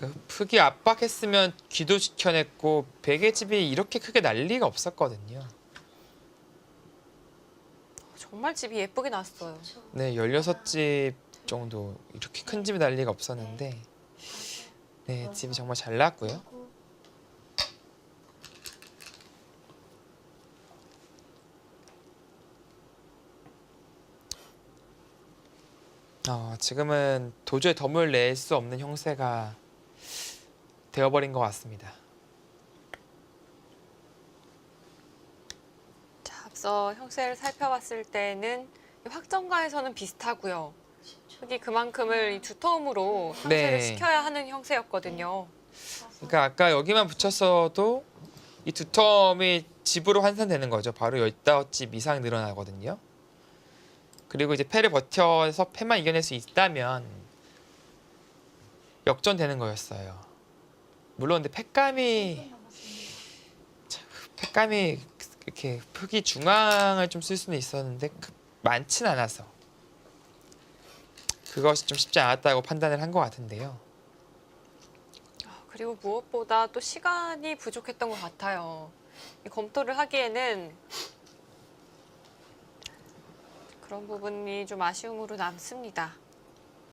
그 흙이 압박했으면 귀도 지켜냈고 베개집이 이렇게 크게 날 리가 없었거든요. 정말 집이 예쁘게 났어요. 네, 16집 정도 이렇게 큰 집이 날 리가 없었는데 네, 집이 정말 잘 나왔고요. 어, 지금은 도저히 덤을 낼 수 없는 형세가 되어버린 것 같습니다. 자, 앞서 형세를 살펴봤을 때는 이 확정가에서는 비슷하고요. 흙이 그만큼을 이 두터움으로 형세를 네. 시켜야 하는 형세였거든요. 그러니까 아까 여기만 붙였어도 이 두텀이 집으로 환산되는 거죠. 바로 15집 이상 늘어나거든요. 그리고 이제 패를 버텨서 패만 이겨낼 수 있다면 역전되는 거였어요. 물론 근데 패감이 참, 패감이 이렇게 흙이 중앙을 좀 쓸 수는 있었는데 그- 많진 않아서 그것이 좀 쉽지 않았다고 판단을 한 것 같은데요. 그리고 무엇보다 또 시간이 부족했던 것 같아요. 이 검토를 하기에는 그런 부분이 좀 아쉬움으로 남습니다.